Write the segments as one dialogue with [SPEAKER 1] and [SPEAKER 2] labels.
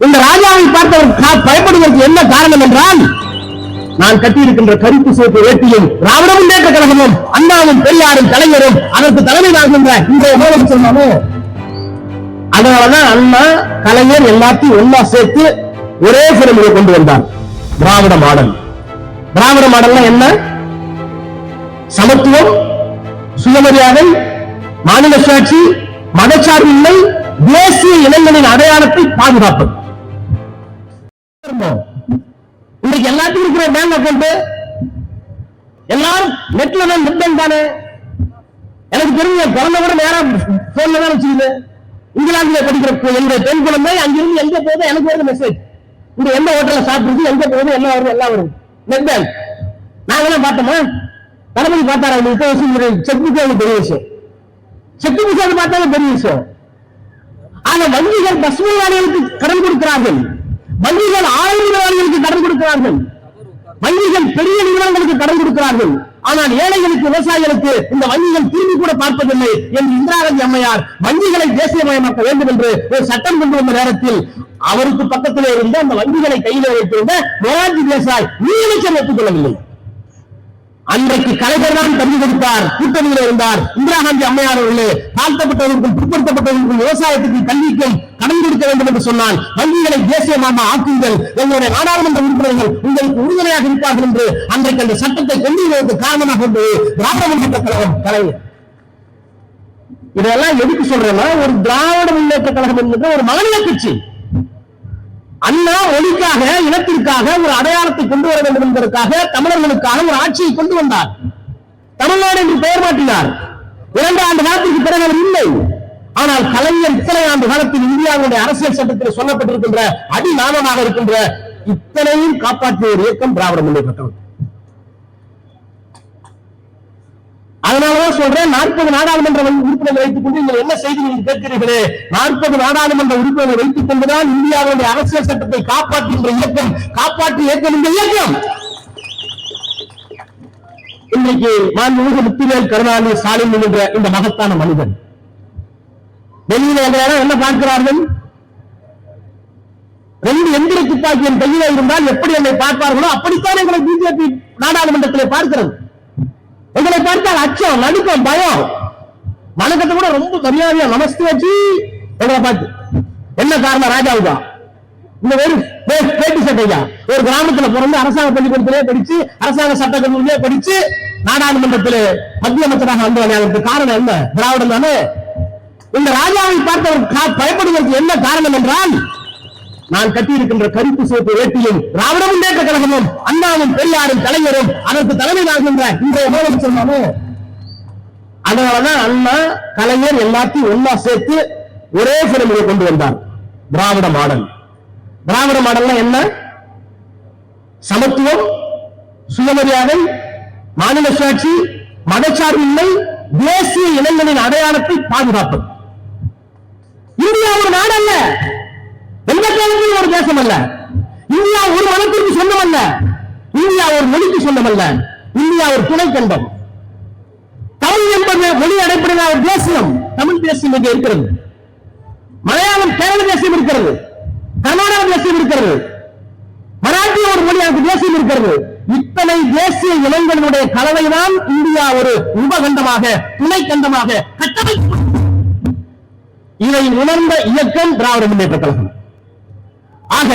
[SPEAKER 1] இந்த ராஜாவை பார்த்தவர் பயப்படுவதற்கு என்ன காரணம் என்றால் நான் கட்டியிருக்கின்ற கருப்பு சிவப்பு வேட்டியும் திராவிட முன்னேற்ற கழகமும் அண்ணாவும் பெரியாரும் கலைஞரும் அதற்கு தலைமை தாங்குகின்ற இன்றைய முதலமைச்சர் அதனாலதான் அண்ணா கலைஞர் எல்லாத்தையும் ஒன்னா சேர்த்து ஒரே சிறமையை கொண்டு வந்தார். திராவிட மாடல். திராவிட மாடல்னா என்ன? சமத்துவம் சுயமரியாதை மாநில சுயாட்சி மதச்சார்பின்மை தேசிய இனங்களின் அடையாளத்தை பாதுகாப்பது. இன்னைக்கு எல்லாத்துக்கும் இருக்கிற பேங்க் அக்கௌண்ட் எல்லாரும் நெட்ல தான் நெட் பேங்க் தானே? எனக்கு தெரிஞ்ச என் கூட நேரம் போன்ல தான் வச்சுக்குது. இங்கிலாந்துல படிக்கிற கு- என்னுடைய பெண் குழந்தை அங்கிருந்து எங்க போதும் எனக்கு வருது மெசேஜ் இங்க எந்த ஹோட்டல்ல சாப்பிடுறது எங்க போகுது? எல்லாம் வருது? எல்லாம் வருது. நெட் பேங்க் நாங்களாம் பார்த்தோமா? தளபதி பார்த்தாரா உங்களுக்கு? செக் புக் பெரிய விஷயம். செக் புக் பார்த்தாலும் பெரிய விஷயம். ஆக வங்கிகள் பஸ் முதலாளிகளுக்கு கடன் கொடுக்கிறார்கள். வங்கிகள் ஆயுத முதலாளிகளுக்கு கடன் கொடுக்கிறார்கள். வங்கிகள் பெரிய நிறுவனங்களுக்கு கடன் கொடுக்கிறார்கள். ஆனால் ஏழைகளுக்கு விவசாயிகளுக்கு இந்த வங்கிகள் திரும்பி கூட பார்ப்பதில்லை என்று இந்திரா காந்தி அம்மையார் வங்கிகளை தேசியமயமாக்க வேண்டும் என்று ஒரு சட்டம் கொண்டு வந்த நேரத்தில் அவருக்கு பக்கத்திலே இருந்த அந்த வங்கிகளை கையில் வைத்திருந்த மொரார்ஜி தேசாய் நீதியமைச்சர் ஒப்புக்கொள்ளவில்லை. அன்றைக்கு கலைஞர் தான் கல்வி கொடுத்தார். கூட்டணியில் இருந்தார். இந்திரா காந்தி அம்மையார் அவர்களே தாழ்த்தப்பட்டவர்களுக்கும் பிற்படுத்தப்பட்டவர்களுக்கும் விவசாயத்துக்கு கல்விக்கும் கடன் கொடுக்க வேண்டும் என்று சொன்னால் வங்கிகளை தேசியமாக ஆக்குங்கள். எங்களுடைய நாடாளுமன்ற உறுப்பினர்கள் உங்களுக்கு உறுதுணையாக இருப்பார்கள் என்று அன்றைக்கு அந்த சட்டத்தை கொண்டு வருவதற்கு காரணமாக இருந்தது திராவிட முன்னேற்ற கழகம் தலைவர் இதெல்லாம் எதுக்கு சொல்றேன்னா ஒரு திராவிட முன்னேற்ற கழகம் என்பது ஒரு மாநில கட்சி. அண்ணா ஒளிக்காக இனத்திற்காக ஒரு அடையாளத்தை கொண்டு வர வேண்டும் என்பதற்காக தமிழர்களுக்காக ஒரு ஆட்சியை கொண்டு வந்தார். தமிழ்நாடு என்று பெயர் மாற்றினார். இரண்டு ஆண்டு காலத்திற்கு பிறகு அவர் இல்லை. ஆனால் கலைஞர் இத்தனை ஆண்டு காலத்தில் இந்தியாவுடைய அரசியல் சட்டத்தில் சொல்லப்பட்டிருக்கின்ற அடிநாமமாக இருக்கின்ற இத்தனையும் காப்பாற்றிய ஒரு இயக்கம் திராவிட முன்னேற்ற கழகம் அதனாலதான் சொல்றேன் நாற்பது நாடாளுமன்ற உறுப்பினர்களை வைத்துக் கொண்டு நீங்கள் என்ன செய்தி நீங்கள் கேட்கிறீர்களே? நாற்பது நாடாளுமன்ற உறுப்பினர்களை வைத்துக் கொண்டுதான் இந்தியாவுடைய அரசியல் சட்டத்தை காப்பாற்றுகின்ற இயக்கம் காப்பாற்றி இயக்கம் இந்த இயக்கம். இன்றைக்கு மாண்புமிகு முத்துவேல் கருணாநிதி ஸ்டாலின் என்ற இந்த மகத்தான மனிதன். வெளியில எல்லாரும் என்ன பார்க்கிறார்கள்? ரெண்டு எந்திர துப்பாக்கியின் கையில இருந்தால் எப்படி என்னை பார்ப்பார்களோ அப்படித்தான் எங்களை பிஜேபி நாடாளுமன்றத்திலே பார்க்கிறது. எங்களை பார்த்தால் அச்சம் நடுக்கம் பயம். வணக்கத்தை கூட ரொம்ப மரியாதையா நமஸ்தே வச்சு எங்களை பார்த்து. என்ன காரணம் ராஜாவுக்கா? இந்த ஒரு பேட்டி சட்டையா ஒரு கிராமத்துல பிறந்து அரசாங்க பள்ளிக்கூடத்திலே படிச்சு அரசாங்க சட்ட கல்லூரியிலே படிச்சு நாடாளுமன்றத்தில் மத்திய அமைச்சராக வந்தவன் அதற்கு காரணம் என்ன? திராவிடம் தானே இந்த ராஜாவை பார்த்தவர் பயப்படுவதற்கு என்ன காரணம் என்றால் நான் கட்டியிருக்கின்ற கருப்பு சிவப்பு வேட்டியும் திராவிட முன்னேற்ற கழகமும் அண்ணாவும் பெரியாரும் கலைஞரும் அதற்கு தலைமை ஆகின்ற இன்றைய முதலமைச்சர் நானு. அதனாலதான் அண்ணா கலைஞர் எல்லாத்தையும் ஒன்னா சேர்த்து ஒரே சிறமையை கொண்டு வந்தார். திராவிட மாடல். திராவிட மாடல்னா என்ன? சமத்துவம் சுயமரியாதை மாநில சுயாட்சி மதச்சார்பின்மை தேசிய இனங்களின் அடையாளத்தை பாதுகாப்பது இந்தியா ஒரு நாடு அல்ல எந்த காலத்திலும் ஒரு தேசம் அல்ல. இந்தியா ஒரு மதத்திற்கு சொந்தம் அல்ல. இந்தியா ஒரு மொழிக்கு சொந்தம் அல்ல. இந்தியா ஒரு துணை கண்டம். தமிழ் என்பது மொழி அடிப்படையில் ஒரு தேசியம் தமிழ் தேசியம் இங்கே இருக்கிறது. மலையாளம் கேரள தேசியம் இருக்கிறது. கர்நாடக தேசியம் இருக்கிறது. மராட்டிய ஒரு மொழி எனக்கு தேசியம் இருக்கிறது. இத்தனை தேசிய இனங்களுடைய கலவைதான் இந்தியா ஒரு உபகண்டமாக துணை கண்டமாக கட்டமைப்பு இதை உணர்ந்த இயக்கம் திராவிட முன்னேற்ற கழகம். ஆக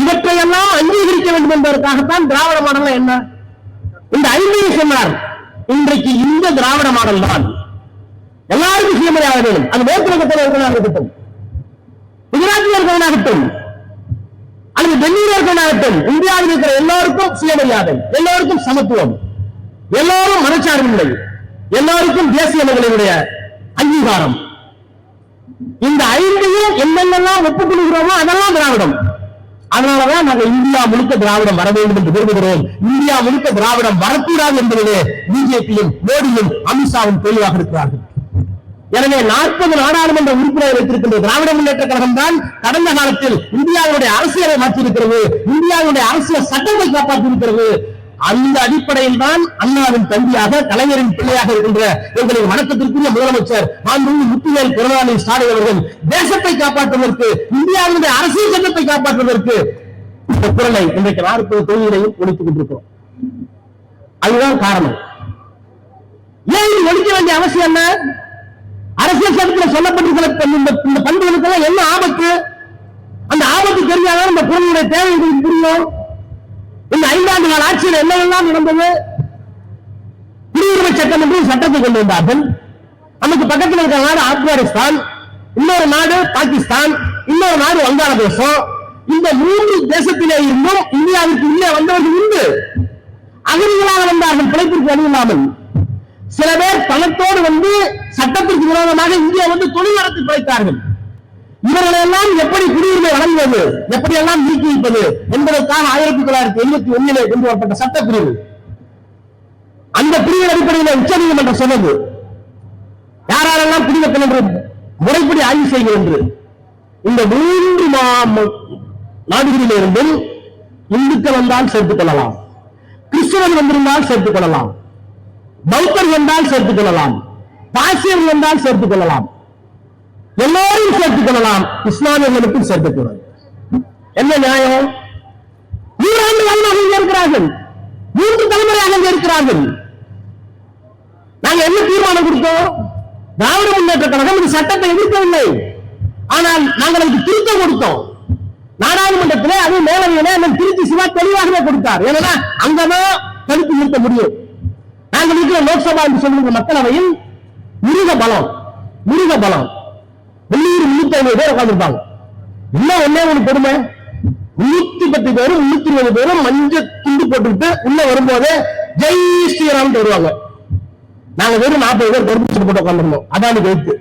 [SPEAKER 1] இவற்றையெல்லாம் அங்கீகரிக்க வேண்டும் என்பதற்காகத்தான் திராவிட மாடல் என்ன? இந்த ஐந்தையும் சொன்னார் இன்றைக்கு இந்த திராவிட மாடல் தான். எல்லாருக்கும் சுயமரியாதை வேணும் அது மேற்குலகத்தில் இருக்கிறவனாக இருக்கட்டும். குஜராத்தில் இருக்கிறவனாகட்டும் அல்லது டெல்லியில் இருக்கிறவனாகட்டும் இந்தியாவில் இருக்கிற எல்லோருக்கும் சுயமரியாதை எல்லோருக்கும் சமத்துவம் எல்லோரும் மனச்சார்பில்லை எல்லோருக்கும் தேசிய மகளிருடைய அங்கீகாரம். இந்த ஐந்தையும் என்னென்னலாம் ஒப்புக்கொள்கிறோமோ அதெல்லாம் திராவிடம். அதனாலதான் நாங்கள் இந்தியா முழுக்க திராவிடம் வர வேண்டும் என்று விரும்புகிறோம். இந்தியா முழுக்க திராவிடம் வரக்கூடாது என்பதிலே பிஜேபியும் மோடியும் அமித்ஷாவும் தெளிவாக இருக்கிறார்கள். எனவே நாற்பது நாடாளுமன்ற உறுப்பினர் வைத்திருக்கின்ற திராவிட முன்னேற்ற கழகம் தான் கடந்த காலத்தில் இந்தியாவுடைய அரசியலை மாற்றியிருக்கிறது. இந்தியாவுடைய அரசியல் சட்டத்தை காப்பாற்றியிருக்கிறது. அந்த அடிப்படையில் தான் அண்ணாவின் தம்பியாக கலைஞரின் பிள்ளையாக இருக்கின்ற எங்களின் வணக்கத்திற்குரிய முதலமைச்சர் மாண்புமிகு முத்துவேல் கருணாநிதி ஸ்டாலின் அவர்கள் தேசத்தை காப்பாற்றுவதற்கு இந்தியாவினுடைய அரசியல் சட்டத்தை காப்பாற்றுவதற்கு இந்த குரலை இன்றைக்கு நாற்பது தொழிலையும் ஒழித்துக் கொண்டிருக்கிறோம். அதுதான் காரணம். ஏன் இது ஒழிக்க வேண்டிய அவசியம் என்ன? அரசியல் சட்டத்தில் சொல்லப்பட்டிருக்கிற இந்த இந்த பண்புகளுக்கெல்லாம் என்ன ஆபத்து? அந்த ஆபத்து தெரிஞ்சாதான் இந்த குரலுடைய தேவை புரியும். இந்த ஐந்தாண்டு கால ஆட்சியில் என்னவெல்லாம் நடந்தது? குடியுரிமை சட்டம் என்று சட்டத்தை கொண்டு வந்தார்கள் நமக்கு பக்கத்தில் இருக்கிற நாடு ஆப்கானிஸ்தான் இன்னொரு நாடு பாகிஸ்தான் இன்னொரு நாடு வங்காளதேசம். இந்த மூன்று தேசத்திலே இருந்தும் இந்தியாவிற்கு உள்ளே வந்தவர்கள் உண்டு. அகதிகளாக வந்தார்கள் பிழைப்பிற்கு வழி இல்லாமல் சில பேர் பணத்தோடு வந்து சட்டத்திற்கு விரோதமாக இந்தியா வந்து தொழில் நடத்தி பிழைத்தார்கள். இவர்களெல்லாம் எப்படி குடியுரிமை வழங்குவது? எப்படியெல்லாம் நீக்கி வைப்பது என்பதற்கான ஆயிரத்தி தொள்ளாயிரத்தி எழுபத்தி ஒன்னிலே கொண்டு வரப்பட்ட சட்டப்பிரிவு. அந்த பிரிவின் அடிப்படையில் உச்ச நீதிமன்றம் சொன்னது. யாரெல்லாம் குடிமக்கள் என்று முறைப்படி ஆய்வு செய்யும் என்று? இந்த மூன்று மா- நாடுகளில் இருந்தும் இந்துக்கள் வந்தால் சேர்த்துக் கொள்ளலாம். கிறிஸ்தவர்கள் வந்திருந்தால் சேர்த்துக் கொள்ளலாம். பௌத்தர் வந்தால் சேர்த்துக் கொள்ளலாம். பாசியர்கள் வந்தால் சேர்த்துக் கொள்ளலாம். எல்லோரும் சேர்த்துக் கொள்ளலாம் இஸ்லாமியர்களுக்கும் சேர்த்துக் என்ன நியாயம்? நூறாண்டு காலமாக இருக்கிறார்கள். மூன்று தலைமுறையாக இங்கே இருக்கிறார்கள். நாங்க என்ன தீர்மானம் கொடுத்தோம்? திராவிட முன்னேற்ற கழகம் இந்த சட்டத்தை எதிர்க்கவில்லை. ஆனால் நாங்கள் அதுக்கு திருத்தம் கொடுத்தோம். நாடாளுமன்றத்திலே அது மேலவையிலே அந்த திருச்சி சிவா தெளிவாகவே கொடுத்தார். ஏன்னா அங்கதான் தடுத்து நிறுத்த முடியும். நாங்கள் இருக்கிற லோக்சபா என்று சொல்லுகிற மக்களவையில் மிருக பலம் மிருக பலம். வெளியூர் முன்னூத்தி ஐம்பது பேர் உட்காந்துருப்பாங்க இன்னும் ஒன்னே ஒரு பொறுமை முன்னூத்தி பத்து பேரும் முன்னூத்தி இருபது பேரும் மஞ்சள் துண்டு போட்டுக்கிட்டு உள்ள வரும்போது ஜெய் ஸ்ரீராம் வருவாங்க. நாங்க வெறும் நாற்பது பேர் கருப்பு சட்டை போட்டு உட்காந்துருந்தோம் அதான் கேட்டு.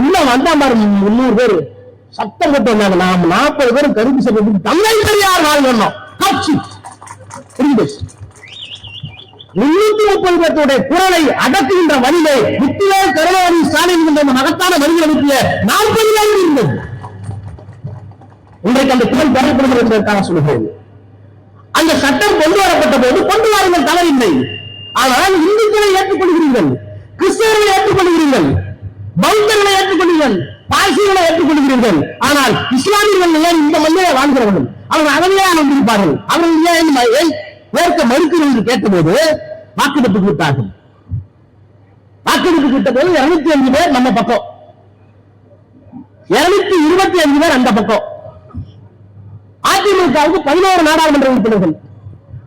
[SPEAKER 1] உள்ள வந்தா மாதிரி முன்னூறு பேர். சத்தம் போட்டு வந்தாங்க. நாம நாற்பது பேரும் கருப்பு சட்டை போட்டு தந்தை பெரியார் வாழ் சொன்னோம் காட்சி. புரிஞ்சு முன்னூத்தி முப்பது பேர்த்துடைய குரலை அடக்குகின்ற வழியிலே முத்திலே கருணாநிதி ஸ்டாலின் என்ற மகத்தான வழியில் அனுப்பிய நாற்பது பேர் இருந்தது. இன்றைக்கு அந்த குரல் பெறப்படுகிறது என்பதற்காக சொல்லுகிறேன். அந்த சட்டம் கொண்டு வரப்பட்ட போது கொண்டு வாருங்கள் தவறில்லை. ஆனால் இந்துக்களை ஏற்றுக்கொள்கிறீர்கள் கிறிஸ்தவர்களை ஏற்றுக்கொள்கிறீர்கள் பௌத்தர்களை ஏற்றுக்கொள்கிறீர்கள் பாசிகளை ஏற்றுக்கொள்கிறீர்கள். ஆனால் இஸ்லாமியர்கள் எல்லாம் இந்த மண்ணிலே வாழ்கிறவர்கள். அவர்கள் அகதியாக வந்திருப்பார்கள் அவர்கள் ஏன் ஏற்க மறுக்கிறோம் என்று கேட்டபோது வாக்கெடுப்பு விட்டார்கள் வாக்கெடுப்பு விட்ட போது இருநூத்தி அஞ்சு பேர் நம்ம பக்கம். இருநூத்தி இருபத்தி அஞ்சு பேர் அந்த பக்கம். அதிமுகவுக்கு பதினோரு நாடாளுமன்ற உறுப்பினர்கள்.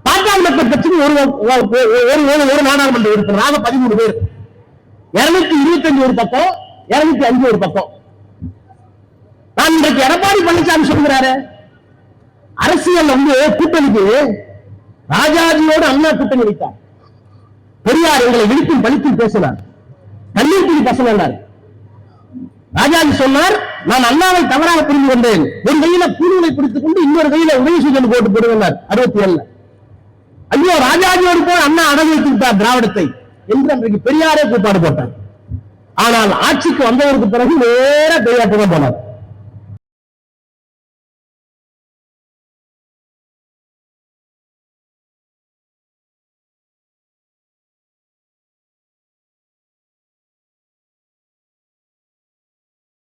[SPEAKER 1] பாட்டாளி மக்கள் கட்சிக்கு ஒரு ஒரு- ஒரு நாடாளுமன்ற உறுப்பினராக பதிமூணு பேர். இருநூத்தி இருபத்தி அஞ்சு ஒரு பக்கம் இருநூத்தி அஞ்சு ஒரு பக்கம். நான் இன்றைக்கு எடப்பாடி பழனிசாமி சொல்கிறாரு அரசியல் வந்து கூட்டணிக்கு ராஜாஜியோடு அண்ணா கூட்டணி வைத்தார் பெரியார் எங்களை விழித்தும் பழித்தும் பேசினார். கண்ணீர் துளி ராஜாஜி சொன்னார் நான் அண்ணாவை தவறாக புரிந்து கொண்டேன். ஒரு கையில பூணுவை பிடித்துக் கொண்டு இன்னொரு கையில உதயசூதன் போட்டு போடுகிறார் அறுபத்தி ஏழுல. ஐயோ ராஜாஜியோடு போய் அண்ணா அடகு வைத்துவிட்டார் திராவிடத்தை என்று அன்றைக்கு பெரியாரே கூப்பாடு போட்டார். ஆனால் ஆட்சிக்கு வந்ததற்கு பிறகு நேர பெரியார் போனார்.